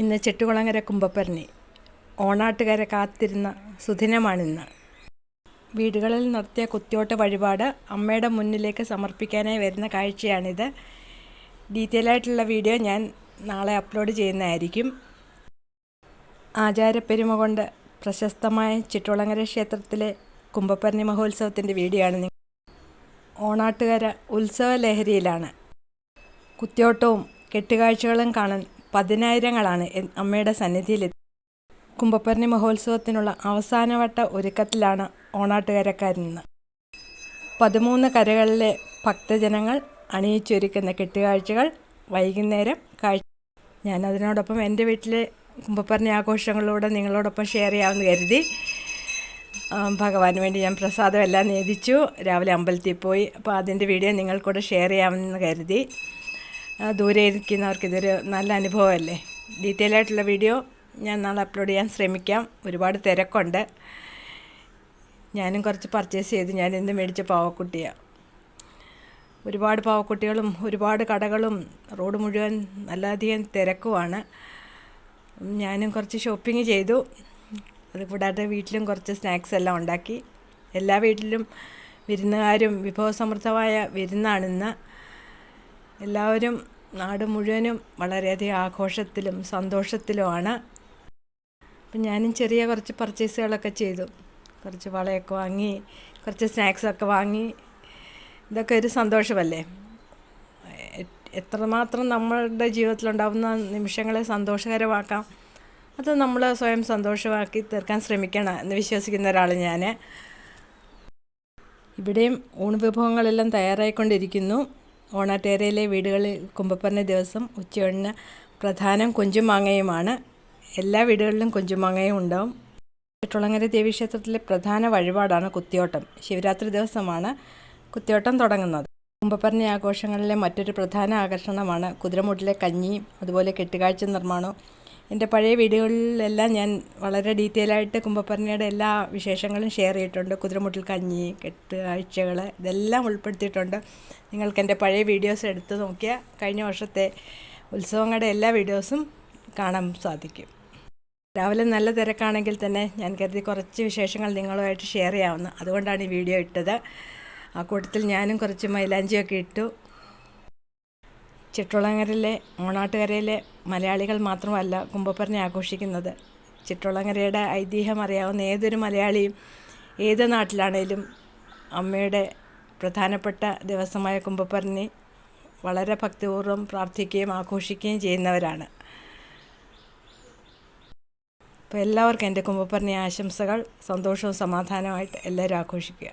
ഇന്ന് ചെട്ടുകുളങ്ങര കുമ്പപ്പരണി ഓണാട്ടുകാരെ കാത്തിരുന്ന സുദിനമാണിന്ന്. വീടുകളിൽ നടത്തിയ കുത്തിയോട്ട വഴിപാട് അമ്മയുടെ മുന്നിലേക്ക് സമർപ്പിക്കാനായി വരുന്ന കാഴ്ചയാണിത്. ഡീറ്റെയിൽ ആയിട്ടുള്ള വീഡിയോ ഞാൻ നാളെ അപ്ലോഡ് ചെയ്യുന്നതായിരിക്കും. ആചാരപ്പെരുമ കൊണ്ട് പ്രശസ്തമായ ചിറ്റുളങ്ങര ക്ഷേത്രത്തിലെ കുമ്പപ്പരണി മഹോത്സവത്തിന്റെ വീഡിയോ ആണ് നിങ്ങൾ ഓണാട്ടുകാര ഉത്സവ ലഹരിയിലാണ് കുത്തിയോട്ടവും കെട്ടുകാഴ്ചകളും കാണാൻ പതിനായിരങ്ങളാണ് അമ്മയുടെ സന്നിധിയിലെത്തി കുമ്പപ്പരണി മഹോത്സവത്തിനുള്ള അവസാനവട്ട ഒരുക്കത്തിലാണ് ഓണാട്ടുകരക്കാരിന്ന് പതിമൂന്ന് കരകളിലെ ഭക്തജനങ്ങൾ അണിയിച്ചൊരുക്കുന്ന കെട്ടുകാഴ്ചകൾ വൈകുന്നേരം കാഴ്ച ഞാൻ അതിനോടൊപ്പം എന്റെ വീട്ടിലെ കുമ്പപ്പരണി ആഘോഷങ്ങളിലൂടെ നിങ്ങളോടൊപ്പം ഷെയർ ചെയ്യാമെന്ന് കരുതി. ഭഗവാന് വേണ്ടി ഞാൻ പ്രസാദം എല്ലാം നേദിച്ചു. രാവിലെ അമ്പലത്തിൽ പോയി. അപ്പോൾ അതിന്റെ വീഡിയോ നിങ്ങൾക്കൂടെ ഷെയർ ചെയ്യാമെന്ന് കരുതി. ദൂരെ ഇരിക്കുന്നവർക്ക് ഇതൊരു നല്ല അനുഭവമല്ലേ? ഡീറ്റെയിൽ ആയിട്ടുള്ള വീഡിയോ ഞാൻ നാളെ അപ്ലോഡ് ചെയ്യാൻ ശ്രമിക്കാം. ഒരുപാട് തിരക്കുണ്ട്. ഞാനും കുറച്ച് പർച്ചേസ് ചെയ്ത് ഞാൻ ഇന്ന് മേടിച്ച പാവക്കുട്ടിയാണ് ഒരുപാട് പാവക്കുട്ടികളും ഒരുപാട് കടകളും റോഡ് മുഴുവൻ നല്ലധികം തിരക്കുമാണ് ഞാനും കുറച്ച് ഷോപ്പിംഗ് ചെയ്തു. അത് കൂടാതെ വീട്ടിലും കുറച്ച് സ്നാക്സ് എല്ലാം ഉണ്ടാക്കി. എല്ലാ വീട്ടിലും വിരുന്നുകാരും വിഭവസമൃദ്ധമായ വിരുന്നാണിന്ന് എല്ലാവരും നാട് മുഴുവനും വളരെയധികം ആഘോഷത്തിലും സന്തോഷത്തിലുമാണ്. അപ്പം ഞാനും ചെറിയ കുറച്ച് പർച്ചേസുകളൊക്കെ ചെയ്തു. കുറച്ച് വളയൊക്കെ വാങ്ങി കുറച്ച് സ്നാക്സൊക്കെ വാങ്ങി. ഇതൊക്കെ ഒരു സന്തോഷമല്ലേ? എത്രമാത്രം നമ്മളുടെ ജീവിതത്തിലുണ്ടാകുന്ന നിമിഷങ്ങളെ സന്തോഷകരമാക്കാം. അത് നമ്മൾ സ്വയം സന്തോഷമാക്കി തീർക്കാൻ ശ്രമിക്കണം എന്ന് വിശ്വസിക്കുന്ന ഒരാൾ ഞാൻ ഇവിടെയും ഊണ് വിഭവങ്ങളെല്ലാം തയ്യാറായിക്കൊണ്ടിരിക്കുന്നു. ഓണാട്ടേരയിലെ വീടുകളിൽ കുമ്പപ്പറഞ്ഞ ദിവസം ഉച്ചയൂണിന് പ്രധാനം കുഞ്ചുമാങ്ങയുമാണ്. എല്ലാ വീടുകളിലും കുഞ്ചുമാങ്ങയും ഉണ്ടാവും. ചുളങ്ങര ദേവീക്ഷേത്രത്തിലെ പ്രധാന വഴിപാടാണ് കുത്തിയോട്ടം. ശിവരാത്രി ദിവസമാണ് കുത്തിയോട്ടം തുടങ്ങുന്നത്. കുമ്പപ്പറഞ്ഞ ആഘോഷങ്ങളിലെ മറ്റൊരു പ്രധാന ആകർഷണമാണ് കുതിരമുട്ടിലെ കഞ്ഞിയും അതുപോലെ കെട്ടുകാഴ്ച നിർമ്മാണവും എന്റെ പഴയ വീഡിയോകളിലെല്ലാം ഞാൻ വളരെ ഡീറ്റെയിൽ ആയിട്ട് കുമ്പപ്പറഞ്ഞയുടെ എല്ലാ വിശേഷങ്ങളും ഷെയർ ചെയ്തിട്ടുണ്ട്. കുതിരമുട്ടിൽ കഞ്ഞി കെട്ട് ആഴ്ചകൾ ഇതെല്ലാം ഉൾപ്പെടുത്തിയിട്ടുണ്ട്. നിങ്ങൾക്ക് എന്റെ പഴയ വീഡിയോസ് എടുത്ത് നോക്കിയാൽ കഴിഞ്ഞ വർഷത്തെ ഉത്സവങ്ങളുടെ എല്ലാ വീഡിയോസും കാണാൻ സാധിക്കും. രാവിലെ നല്ല തിരക്കാണെങ്കിൽ തന്നെ ഞാൻ കരുതി കുറച്ച് വിശേഷങ്ങൾ നിങ്ങളുമായിട്ട് ഷെയർ ചെയ്യാവുന്ന അതുകൊണ്ടാണ് ഈ വീഡിയോ ഇട്ടത്. ആ കൂട്ടത്തിൽ ഞാനും കുറച്ച് മൈലാഞ്ചിയൊക്കെ ഇട്ടു. ചിറ്റുളങ്ങരയിലെ ഓണാട്ടുകരയിലെ മലയാളികൾ മാത്രമല്ല കുമ്പപ്പറഞ്ഞ ആഘോഷിക്കുന്നത്. ചിട്ടുളങ്ങരയുടെ ഐതിഹ്യം അറിയാവുന്ന ഏതൊരു മലയാളിയും ഏത് നാട്ടിലാണേലും അമ്മയുടെ പ്രധാനപ്പെട്ട ദിവസമായ കുമ്പപ്പറഞ്ഞി വളരെ ഭക്തിപൂർവം പ്രാർത്ഥിക്കുകയും ആഘോഷിക്കുകയും ചെയ്യുന്നവരാണ്. അപ്പോൾ എല്ലാവർക്കും എന്റെ കുമ്പപ്പറഞ്ഞി ആശംസകൾ. സന്തോഷവും സമാധാനമായിട്ട് എല്ലാവരും ആഘോഷിക്കുക.